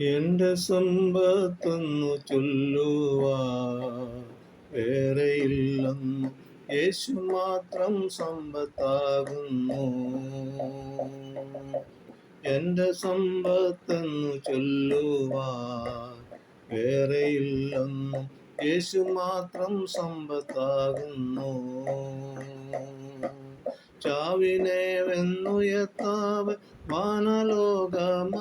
എന്റെ സമ്പത്തൊന്നു ചൊല്ലുവാ വേറെയില്ലെന്നു യേശു മാത്രം സമ്പത്താകുന്നു. എന്റെ സമ്പത്തെന്നു ചൊല്ലുവാ വേറെയില്ലെന്നു യേശു മാത്രം സമ്പത്താകുന്നു. ചാവിനെ വെന്നുയർത്താവ്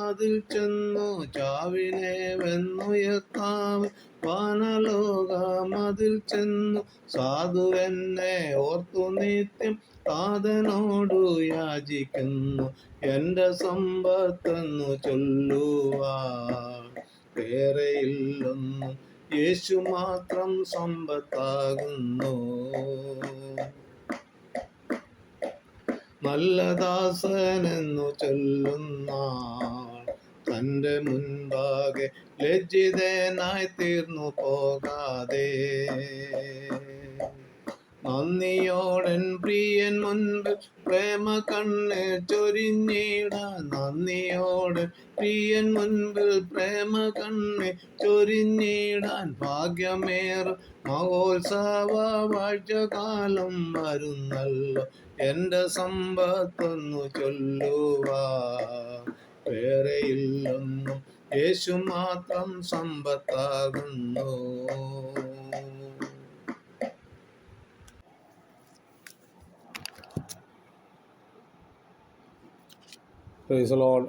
വാനലോകമതിൽ ചെന്നു ചാവിനെ വെന്നുയർത്താവ് വാനലോകമതിൽ ചെന്നു സാധുവെന്നെ ഓർത്തു നിത്യം താതനോടു യാചിക്കുന്നു. എന്റെ സമ്പത്തെന്നു ചൊല്ലുവാ വേറെയില്ലൊന്നും യേശു മാത്രം സമ്പത്താകുന്നു. നല്ല ദാസനെന്നു ചൊല്ലുന്ന തന്റെ മുൻപാകെ ലജ്ജിതനായി തീർന്നു പോകാതെ. നന്ദിയോടൻ പ്രിയൻ മുൻപ് പ്രേമ കണ്ണ് ചൊരിഞ്ഞിടാൻ നന്ദിയോടൻ പ്രിയൻ മുൻപിൽ പ്രേമ കണ്ണ് ചൊരിഞ്ഞിടാൻ ഭാഗ്യമേറ. മഹോത്സവ വാഴ്ചകാലം വരുന്നല്ലോ. എന്റെ സമ്പത്തൊന്നു ചൊല്ലുവാ. വേറെയില്ലൊന്നും യേശു മാത്രം സമ്പത്താകുന്നു പ്രൈസലോഡ്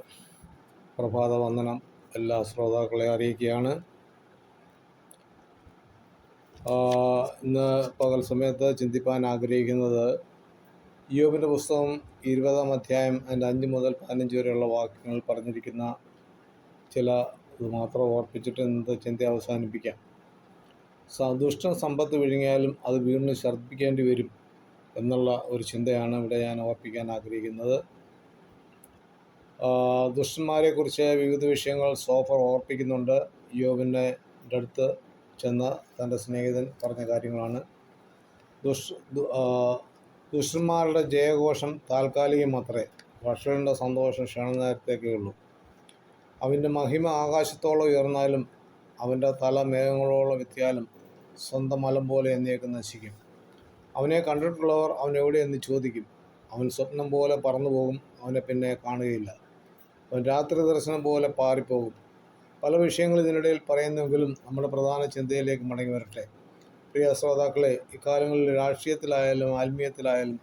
പ്രഭാത വന്ദനം എല്ലാ ശ്രോതാക്കളെ അറിയിക്കുകയാണ്. ഇന്ന് പകൽ സമയത്ത് ചിന്തിപ്പാൻ ആഗ്രഹിക്കുന്നത് യോബിന്റെ പുസ്തകം ഇരുപതാം അധ്യായം അതിന്റെ അഞ്ച് മുതൽ പതിനഞ്ച് വരെയുള്ള വാക്യങ്ങൾ പറഞ്ഞിരിക്കുന്ന ചില ഇത് മാത്രം ഓർപ്പിച്ചിട്ട് ഇന്നത്തെ ചിന്ത അവസാനിപ്പിക്കാം. ദുഷ്ടൻ സമ്പത്ത് വിഴുങ്ങിയാലും അത് വീണ്ടും ഛർദ്ദിക്കേണ്ടി വരും എന്നുള്ള ഒരു ചിന്തയാണ് ഇവിടെ ഞാൻ ഓർപ്പിക്കാൻ ആഗ്രഹിക്കുന്നത്. ദുഷ്ടന്മാരെക്കുറിച്ച് വിവിധ വിഷയങ്ങൾ സോഫർ ഓർപ്പിക്കുന്നുണ്ട്. യോബിന്റെ അടുത്ത് ചെന്ന് തന്റെ സ്നേഹിതൻ പറഞ്ഞ കാര്യങ്ങളാണ്. ദുഷ് ദുഷ്ടന്മാരുടെ ജയഘോഷം താൽക്കാലികം മാത്രമേ ഭക്ഷണന്റെ സന്തോഷം ക്ഷണനേരത്തേക്കേ ഉള്ളൂ. അവന്റെ മഹിമ ആകാശത്തോളം ഉയർന്നാലും അവന്റെ തല മേഘങ്ങളോളം എത്തിയാലും സ്വന്തം മലം പോലെ എന്നേക്ക് നശിക്കും. അവനെ കണ്ടിട്ടുള്ളവർ അവൻ എവിടെയെന്ന് ചോദിക്കും. അവൻ സ്വപ്നം പോലെ പറന്നു പോകും അവനെ പിന്നെ കാണുകയില്ല. അവൻ രാത്രി ദർശനം പോലെ പാറിപ്പോകും. പല വിഷയങ്ങൾ ഇതിനിടയിൽ പറയുന്നെങ്കിലും നമ്മുടെ പ്രധാന ചിന്തയിലേക്ക് മടങ്ങി വരട്ടെ. പ്രിയ ശ്രോതാക്കളെ ഇക്കാലങ്ങളിൽ രാഷ്ട്രീയത്തിലായാലും ആത്മീയത്തിലായാലും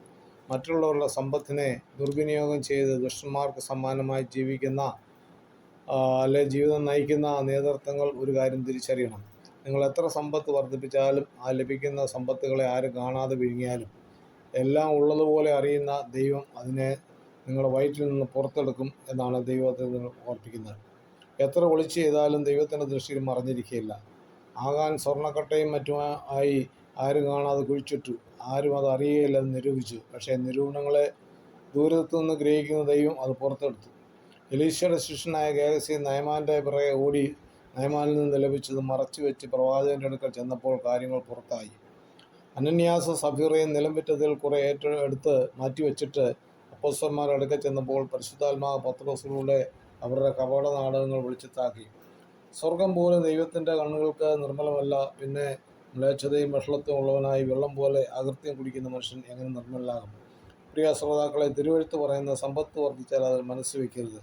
മറ്റുള്ളവരുടെ സമ്പത്തിനെ ദുർവിനിയോഗം ചെയ്ത് ദുഷ്ടന്മാർക്ക് സമ്മാനമായി ജീവിക്കുന്ന അല്ലെ ജീവിതം നയിക്കുന്ന നേതൃത്വങ്ങൾ ഒരു കാര്യം തിരിച്ചറിയണം. നിങ്ങൾ എത്ര സമ്പത്ത് വർദ്ധിപ്പിച്ചാലും ആ ലഭിക്കുന്ന സമ്പത്തുകളെ ആരും കാണാതെ വിഴുങ്ങിയാലും എല്ലാം ഉള്ളതുപോലെ അറിയുന്ന ദൈവം അതിനെ നിങ്ങളുടെ വയറ്റിൽ നിന്ന് പുറത്തെടുക്കും എന്നാണ് ദൈവത്തെ ഓർപ്പിക്കുന്നത്. എത്ര ഒളിച്ചു ചെയ്താലും ദൈവത്തിന്റെ ദൃഷ്ടിയിൽ മറഞ്ഞിരിക്കുകയില്ല. ആകാൻ സ്വർണക്കട്ടയും മറ്റുമായി ആരും കാണാതെ കുഴിച്ചിട്ടു. ആരും അത് അറിയുകയില്ലെന്ന് നിരൂപിച്ചു. പക്ഷേ നിരൂപണങ്ങളെ ദൂരത്തു നിന്ന് ഗ്രഹിക്കുന്ന ദൈവം അത് പുറത്തെടുത്തു. എലീശയുടെ ശിഷ്യനായ ഗേഹസി നയമാന്റെ പിറകെ ഓടി നയമാനിൽ നിന്ന് ലഭിച്ചത് മറച്ചു വെച്ച് പ്രവാചകന്റെ അടുക്കൽ ചെന്നപ്പോൾ കാര്യങ്ങൾ പുറത്തായി. അനന്യാസ സഫീറയും നിലം വിറ്റതിൽ കുറേ ഏറ്റവും എടുത്ത് മാറ്റിവെച്ചിട്ട് അപ്പോസ്തലന്മാരുടെ അടുക്കൽ ചെന്നപ്പോൾ പരിശുദ്ധാത്മാവ് പത്രോസിലൂടെ അവരുടെ കപട നാടകങ്ങൾ വിളിച്ചത്താക്കി. സ്വർഗം പോലെ ദൈവത്തിന്റെ കണ്ണുകൾക്ക് നിർമ്മലമല്ല. പിന്നെ മ്ലേച്ഛതയും വഷളത്വം ഉള്ളവനായി വെള്ളം പോലെ അകൃത്യം കുടിക്കുന്ന മനുഷ്യൻ എങ്ങനെ നിർമ്മലാകും? പ്രിയ ശ്രോതാക്കളെ തിരുവഴുത്ത് പറയുന്ന സമ്പത്ത് വർദ്ധിച്ചാൽ അത് മനസ്സ് വയ്ക്കരുത്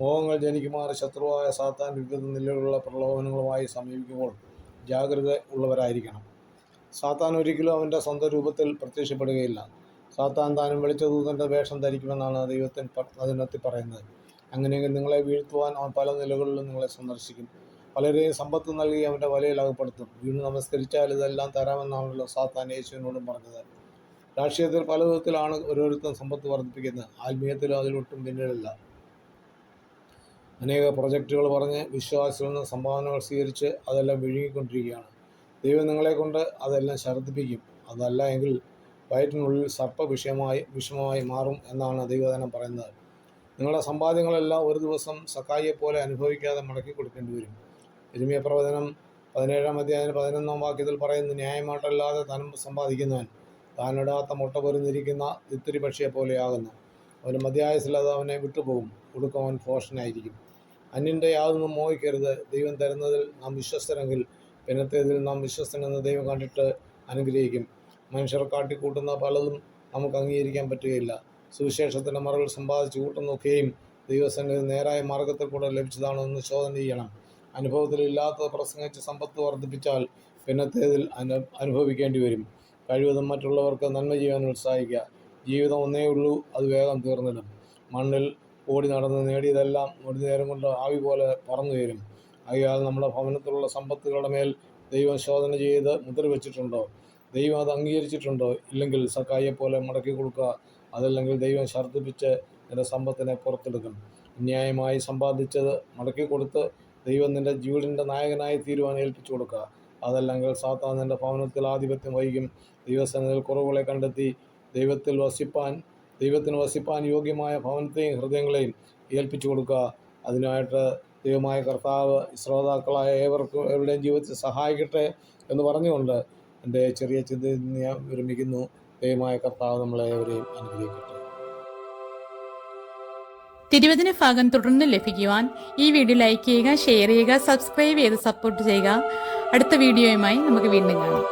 മോഹങ്ങൾ ജനിക്കുമാർ ശത്രുവായ സാത്താൻ വിവിധ നിലയിലുള്ള പ്രലോഭനങ്ങളുമായി സമീപിക്കുമ്പോൾ ജാഗ്രത ഉള്ളവരായിരിക്കണം. സാത്താൻ ഒരിക്കലും അവന്റെ സ്വന്തം രൂപത്തിൽ പ്രത്യക്ഷപ്പെടുകയില്ല. സാത്താൻ താനും വെളിച്ചതൂതന്റെ വേഷം ധരിക്കുമെന്നാണ് ദൈവത്തിൻ വചനത്തിൽ പറയുന്നത്. അങ്ങനെയെങ്കിൽ നിങ്ങളെ വീഴ്ത്തുവാൻ അവൻ പല നിലകളിലും നിങ്ങളെ സന്ദർശിക്കും. പലരെയും സമ്പത്ത് നൽകി അവന്റെ വലയിൽ അകപ്പെടുത്തും. വീണ് നമസ്കരിച്ചാൽ ഇതെല്ലാം തരാമെന്നാണല്ലോ സാത്താൻ യേശുവിനോടും പറഞ്ഞത്. രാഷ്ട്രീയത്തിൽ പല വിധത്തിലാണ് ഓരോരുത്തരും സമ്പത്ത് വർദ്ധിപ്പിക്കുന്നത്. ആത്മീയത്തിലും അതിലൊട്ടും പിന്നിലല്ല. അനേക പ്രൊജക്റ്റുകൾ പറഞ്ഞ് വിശ്വാസികളിൽ നിന്ന് സംഭാവനകൾ സ്വീകരിച്ച് അതെല്ലാം വിഴുങ്ങിക്കൊണ്ടിരിക്കുകയാണ്. ദൈവം നിങ്ങളെ കൊണ്ട് അതെല്ലാം ഛർദ്ദിപ്പിക്കും. അതല്ല എങ്കിൽ വയറ്റിനുള്ളിൽ സർപ്പ വിഷയമായി വിഷമമായി മാറും എന്നാണ് ദൈവദാനം പറയുന്നത്. നിങ്ങളുടെ സമ്പാദ്യങ്ങളെല്ലാം ഒരു ദിവസം സക്കായിയെ പോലെ അനുഭവിക്കാതെ മടക്കി കൊടുക്കേണ്ടി വരും. എരുമിയ പ്രവചനം പതിനേഴാം അധ്യായം പതിനൊന്നാം വാക്യത്തിൽ പറയുന്നു ന്യായമായിട്ടല്ലാതെ ധനം സമ്പാദിക്കുന്നവൻ താനിടാത്ത മുട്ട പൊരുന്നിരിക്കുന്ന തിത്തിരി പക്ഷിയെ പോലെയാകുന്നു. അവന് മധ്യായസില്ലാതെ അവനെ വിട്ടുപോകും. കൊടുക്കും അവൻ ഫോഷനായിരിക്കും അന്യന്റെ യാതൊന്നും മോഹിക്കരുത്. ദൈവം തരുന്നതിൽ നാം വിശ്വസ്തരെങ്കിൽ പിന്നത്തേതിൽ നാം വിശ്വസ്തനെന്ന് ദൈവം കണ്ടിട്ട് അനുഗ്രഹിക്കും. മനുഷ്യർ കാട്ടിക്കൂട്ടുന്ന പലതും നമുക്ക് അംഗീകരിക്കാൻ പറ്റുകയില്ല. സുവിശേഷത്തിന്റെ മറവിൽ സമ്പാദിച്ചു കൂട്ടുന്നൊക്കെയും ദൈവസന്നിധി നേരായ മാർഗത്തിൽ കൂടെ ലഭിച്ചതാണോ എന്ന് ചോദന ചെയ്യണം. അനുഭവത്തിലില്ലാത്തത് പ്രസംഗിച്ച് സമ്പത്ത് വർദ്ധിപ്പിച്ചാൽ പിന്നത്തേതിൽ അനു അനുഭവിക്കേണ്ടി വരും. കഴിവതും മറ്റുള്ളവർക്ക് നന്മ ചെയ്യാൻ ഉത്സാഹിക്കുക. ജീവിതം ഒന്നേ ഉള്ളൂ അത് വേഗം തീർന്നിടും. മണ്ണിൽ ഓടി നടന്ന് നേടിയതെല്ലാം ഒരു നേരം കൊണ്ട് ആവി പോലെ പറന്നു വരും. അയാൾ നമ്മുടെ ഭവനത്തിലുള്ള സമ്പത്തുകളുടെ മേൽ ദൈവം ശോധന ചെയ്ത് മുദ്ര വെച്ചിട്ടുണ്ടോ ദൈവം അത് അംഗീകരിച്ചിട്ടുണ്ടോ? ഇല്ലെങ്കിൽ സക്കായിയെ പോലെ മടക്കി കൊടുക്കുക അതല്ലെങ്കിൽ ദൈവം ഛർദ്ദിപ്പിച്ച് നിന്റെ സമ്പത്തിനെ പുറത്തെടുക്കും. അന്യായമായി സമ്പാദിച്ചത് മടക്കി കൊടുത്ത് ദൈവം നിന്റെ ജീവിടിന്റെ നായകനായി തീരുവാൻ ഏൽപ്പിച്ചു കൊടുക്കുക. അതല്ലെങ്കിൽ സാത്താൻ നിന്റെ ഭവനത്തിൽ ആധിപത്യം വഹിക്കും. ദൈവസേനയിൽ കുറവുകളെ കണ്ടെത്തി ദൈവത്തിൽ വസിപ്പാൻ ദൈവത്തിന് വസിപ്പാൻ യോഗ്യമായ ഭവനത്തെയും ഹൃദയങ്ങളെയും ഏൽപ്പിച്ചു കൊടുക്കുക. അതിനായിട്ട് ദൈവമായ കർത്താവ് ശ്രോതാക്കളായ ഏവർക്കും എവിടെയും ജീവിതത്തിൽ സഹായിക്കട്ടെ എന്ന് പറഞ്ഞുകൊണ്ട് എന്റെ ചെറിയ ചിന്ത വിരമിക്കുന്നു. ദൈവമായ കർത്താവ് നമ്മളെ ഏവരെയും അനുഗ്രഹിക്കട്ടെ. തിരുവചന ഭാഗം തുടർന്ന് ലഭിക്കുവാൻ ഈ വീഡിയോ ലൈക്ക് ചെയ്യുക ഷെയർ ചെയ്യുക സബ്സ്ക്രൈബ് ചെയ്ത് സപ്പോർട്ട് ചെയ്യുക. അടുത്ത വീഡിയോയുമായി നമുക്ക് വീണ്ടും കാണാം.